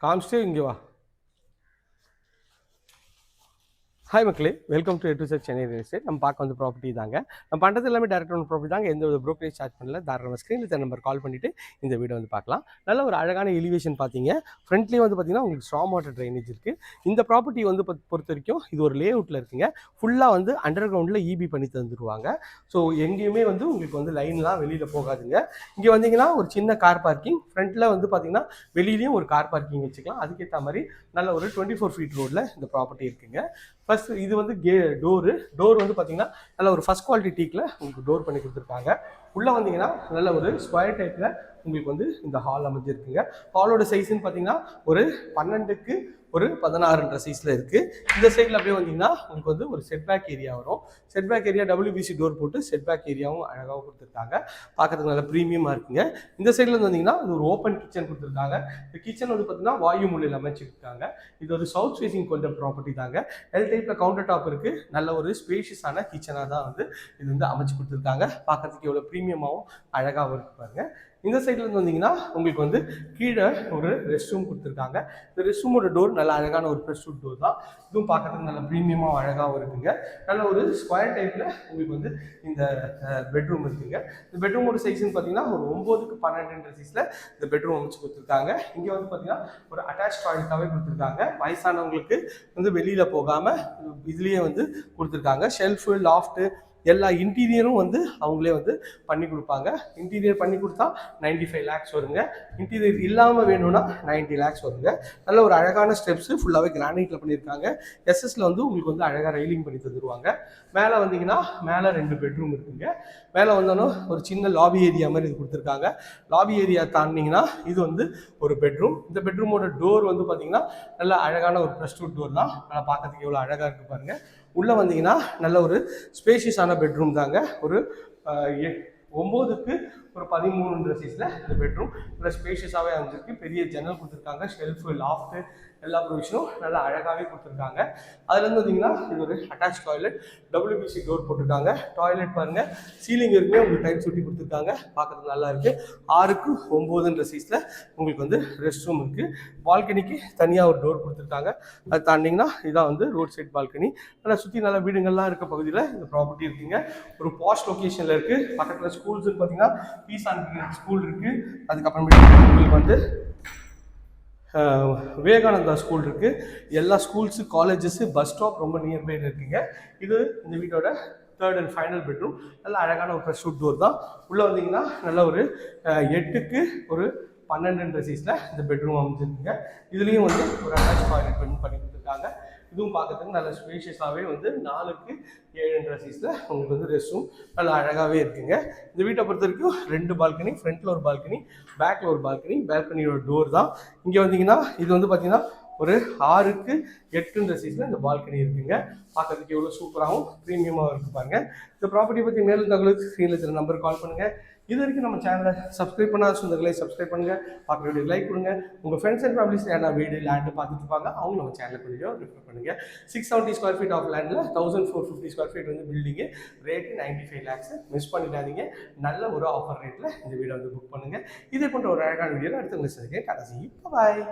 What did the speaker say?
காமிச்சிட்டு இங்கே வா ஹாய் மக்களே. வெல்கம் டு எட்டு சார் சென்னை ரியல் எஸ்டேட் நம்ம பார்க்க வந்து ப்ராப்பர்ட்டி தாங்க நம்ம பண்ணுறது எல்லாமே டேரக்ட் ஒன் ப்ராப்பர்ட்டி தாங்க. எந்த ஒரு ப்ரோக்கரேஜ் சார்ஜ் பண்ணல. தாராளமாக ஸ்க்ரீனில் தர நம்பர் கால் பண்ணிவிட்டு இந்த வீடியோ வந்து பார்க்கலாம். நல்ல ஒரு அழகான எலிவேஷன் பார்த்தீங்க. ஃப்ரண்ட்லேயே வந்து பார்த்தீங்கன்னா உங்களுக்கு ஸ்ட்ராங் வாட்டர் ட்ரைனேஜ் இருக்குது இந்த ப்ராப்பர்ட்டி வந்து பொறுத்த வரைக்கும் இது ஒரு லே அவுட்டில் இருக்குங்க ஃபுல்லாக வந்து அண்டர் கிரவுண்டில் இபி பண்ணி தந்துடுவாங்க ஸோ எங்கேயுமே வந்து உங்களுக்கு வந்து லைன்லாம் வெளியில் போகாதுங்க. இங்கே வந்தீங்கன்னா ஒரு சின்ன கார் பார்க்கிங் ஃப்ரண்ட்டில் வந்து பார்த்தீங்கன்னா வெளியிலையும் ஒரு கார் பார்க்கிங் வச்சுக்கலாம். அதுக்கேற்ற மாதிரி நல்ல ஒரு டுவெண்ட்டி ஃபோர் ஃபீட் ரோடில் இந்த ப்ராப்பர்ட்டி இருக்குங்க. ஃபர்ஸ்ட் இது வந்து கே டோரு டோர் வந்து பார்த்தீங்கன்னா நல்ல ஒரு ஃபர்ஸ்ட் குவாலிட்டி டீக்கில் உங்களுக்கு டோர் பண்ணி கொடுத்துருக்காங்க. உள்ளே வந்தீங்கன்னா நல்ல ஒரு ஸ்கொயர் டைப்பில் உங்களுக்கு வந்து இந்த ஹால் அமைஞ்சிருக்குங்க. ஹாலோட சைஸ்ன்னு பார்த்தீங்கன்னா ஒரு பன்னெண்டுக்கு ஒரு பதினாறுன்ற சைஸில் இருக்குது இந்த சைடில் அப்படியே வந்தீங்கன்னா உங்களுக்கு வந்து ஒரு செட்பேக் ஏரியா வரும். செட்பேக் ஏரியா டபிள்யூபிசி டோர் போட்டு செட்பேக் ஏரியாவும் அழகாக கொடுத்துருக்காங்க. பார்க்கறதுக்கு நல்ல ப்ரீமியமாக இருக்குங்க. இந்த சைடில் வந்து வந்தீங்கன்னா இது ஒரு ஓப்பன் கிச்சன் கொடுத்துருக்காங்க. இந்த கிச்சன் வந்து பார்த்தீங்கன்னா வாயு மூலையில் அமைச்சிருக்காங்க. இது ஒரு சவுத் ஃபேசிங் கொண்ட ப்ராப்பர்ட்டி தாங்க. எல் டைப்பில் கவுண்டர் டாப் இருக்குது நல்ல ஒரு ஸ்பேஷியஸான கிச்சனாக தான் வந்து இது வந்து அமைச்சு கொடுத்துருக்காங்க. பார்க்கறதுக்கு எவ்வளோ ப்ரீமியமாகவும் அழகாகவும் இருக்கு பாருங்கள் இந்த சைட்லேருந்து வந்தீங்கன்னா உங்களுக்கு வந்து கீழே ஒரு ரெஸ்ட் ரூம் கொடுத்துருக்காங்க. இந்த ரெஸ்ட் ரூமோட டோர் நல்ல அழகான ஒரு ஃப்ரெஷ் டோர் தான். இதுவும் பார்க்கறதுக்கு நல்ல ப்ரீமியமாக அழகாகவும் இருக்குங்க. நல்ல ஒரு ஸ்கொயர் டைப்பில் உங்களுக்கு வந்து இந்த பெட்ரூம் இருக்குங்க. இந்த பெட்ரூமோட சைஸ்ன்னு பார்த்தீங்கன்னா ஒரு ஒம்போதுக்கு பன்னெண்டுன்ற சைஸில் இந்த பெட்ரூம் அமைச்சு கொடுத்துருக்காங்க. இங்கே வந்து பார்த்தீங்கன்னா ஒரு அட்டாச் டாய்லெட்டாகவே கொடுத்துருக்காங்க. வயசானவங்களுக்கு வந்து வெளியில் போகாமல் இதுலேயே வந்து கொடுத்துருக்காங்க. ஷெல்ஃபு லாஃப்ட்டு எல்லா இன்டீரியரும் வந்து அவங்களே வந்து பண்ணி கொடுப்பாங்க. இன்டீரியர் பண்ணி கொடுத்தா 95 ஃபைவ் லேக்ஸ் வருங்க. இன்டீரியர் இல்லாமல் வேணும்னா 90 லேக்ஸ் வருங்க. நல்ல ஒரு அழகான ஸ்டெப்ஸு ஃபுல்லாகவே கிரானைட்டில் பண்ணியிருக்காங்க. எஸ்எஸ்ல வந்து உங்களுக்கு வந்து அழகாக ரெயிலிங் பண்ணி தந்துருவாங்க. மேலே வந்தீங்கன்னா மேலே ரெண்டு பெட்ரூம் இருக்குங்க. மேலே வந்தாலும் ஒரு சின்ன லாபி ஏரியா மாதிரி இது கொடுத்துருக்காங்க. லாபி ஏரியா தாண்டினீங்கன்னா இது வந்து ஒரு பெட்ரூம் இந்த பெட்ரூமோட டோர் வந்து பார்த்தீங்கன்னா நல்ல அழகான ஒரு ப்ரெஸ் டோர் தான். நல்லா பார்க்கறதுக்கு எவ்வளோ அழகாக இருக்குது பாருங்கள் உள்ளே வந்தீங்கன்னா நல்ல ஒரு ஸ்பேஷியஸான பெட்ரூம் தாங்க. ஒரு ஒம்போதுக்கு ஒரு பதிமூணுன்ற சீஸில் இந்த பெட்ரூம் நல்லா ஸ்பேஷியஸாகவே அமைஞ்சிருக்கு. பெரிய ஜன்னல் கொடுத்துருக்காங்க. ஷெல்ஃபு லாஃப்ட்டு எல்லா ப்ரொவிஷனும் நல்லா அழகாகவே கொடுத்துருக்காங்க. அதுலேருந்து பார்த்தீங்கன்னா இது ஒரு அட்டாச் டாய்லெட் டபிள்யூபிசி டோர் போட்டிருக்காங்க. டாய்லெட் பாருங்கள் சீலிங் இருக்குமே உங்களுக்கு டைல்ஸ் ஒட்டி கொடுத்துருக்காங்க. பார்க்கறதுக்கு நல்லா இருக்குது ஆறுக்கு ஒம்போதுன்ற சீஸில் உங்களுக்கு வந்து ரெஸ்ட் ரூம் இருக்குது பால்கனிக்கு தனியாக ஒரு டோர் கொடுத்துருக்காங்க. அது தாண்டிங்கன்னா இதான் வந்து ரோட் சைட் பால்கனி நல்லா சுற்றி நல்ல வீடுங்கள்லாம் இருக்க பகுதியில் இந்த ப்ராப்பர்ட்டி இருக்குங்க. ஒரு பாஷ் லொக்கேஷனில் இருக்குது பக்கத்தில் ஸ்கூல்ஸ் பார்த்தீங்கன்னா பீஸ் அண்ட் ஸ்கூல் இருக்குது அதுக்கப்புறமேட்டு உங்களுக்கு வந்து விவேகானந்தா ஸ்கூல் இருக்குது எல்லா ஸ்கூல்ஸு காலேஜஸ்ஸு பஸ் ஸ்டாப் ரொம்ப நியர்பையில் இருக்குங்க. இது இந்த வீட்டோட தேர்ட் அண்ட் ஃபைனல் பெட்ரூம் நல்ல அழகான ஒரு ப்ரெஷ் டோர் தான். உள்ளே வந்தீங்கன்னா நல்ல ஒரு எட்டுக்கு ஒரு பன்னெண்டுன்ற சைஸில் இந்த பெட்ரூம் அமைஞ்சிருக்குங்க. இதுலேயும் வந்து ஒரு அட்டாச் பாயிண்ட் பண்ணி பண்ணி கொடுத்துருக்காங்க. இதுவும் பார்க்கறதுக்கு நல்ல ஸ்பேஷியஸாகவே வந்து நாலுக்கு ஏழுன்ற சீஸில் உங்களுக்கு வந்து ரெஸ்ட் ரூம் நல்லா அழகாகவே இருக்குங்க. இந்த வீட்டை பொறுத்த வரைக்கும் ரெண்டு பால்கனி ஃப்ரண்ட்டில் ஒரு பால்கனி பேக்கில் ஒரு பால்கனி பால்கனியோட டோர் தான். இங்கே வந்தீங்கன்னா இது வந்து பார்த்தீங்கன்னா ஒரு ஆறுக்கு எட்டுன்ற சீசனில் இந்த பால்கனி இருக்குங்க. பார்க்கறதுக்கு எவ்வளோ சூப்பராகவும் ப்ரீமியமாகவும் இருப்பாங்க இந்த ப்ராப்பர்ட்டி பற்றி மேலும் தகவலுக்கு ஸ்க்ரீனில் இருக்கிற நம்பர் கால் பண்ணுங்கள் இது வரைக்கும் நம்ம சேனலை சப்ஸ்கிரைப் பண்ணாத சொந்தங்களை சப்ஸ்கிரைப் பண்ணுங்கள் பார்க்குற வீடியோ லைக் கொடுங்க. உங்கள் ஃப்ரெண்ட்ஸ் அண்ட் ஃபேமிலிஸ் யாரா வீடு லேண்டு பார்த்துட்டு இருப்பாங்க அவங்க நம்ம சேனலுக்கு கொஞ்சம் ரிஃபர் பண்ணுங்கள் six seventy square feet of லேண்டில் thousand four fifty square feet வந்து building rate ninety five lakhs miss பண்ணிடாதீங்க. நல்ல ஒரு ஆஃபர் ரேட்டில் இந்த வீடை வந்து புக் பண்ணுங்கள் இதே போன்ற ஒரு அழகான வீடியோவில் அடுத்த உங்களுக்கு சந்திக்க கடைசி பாய்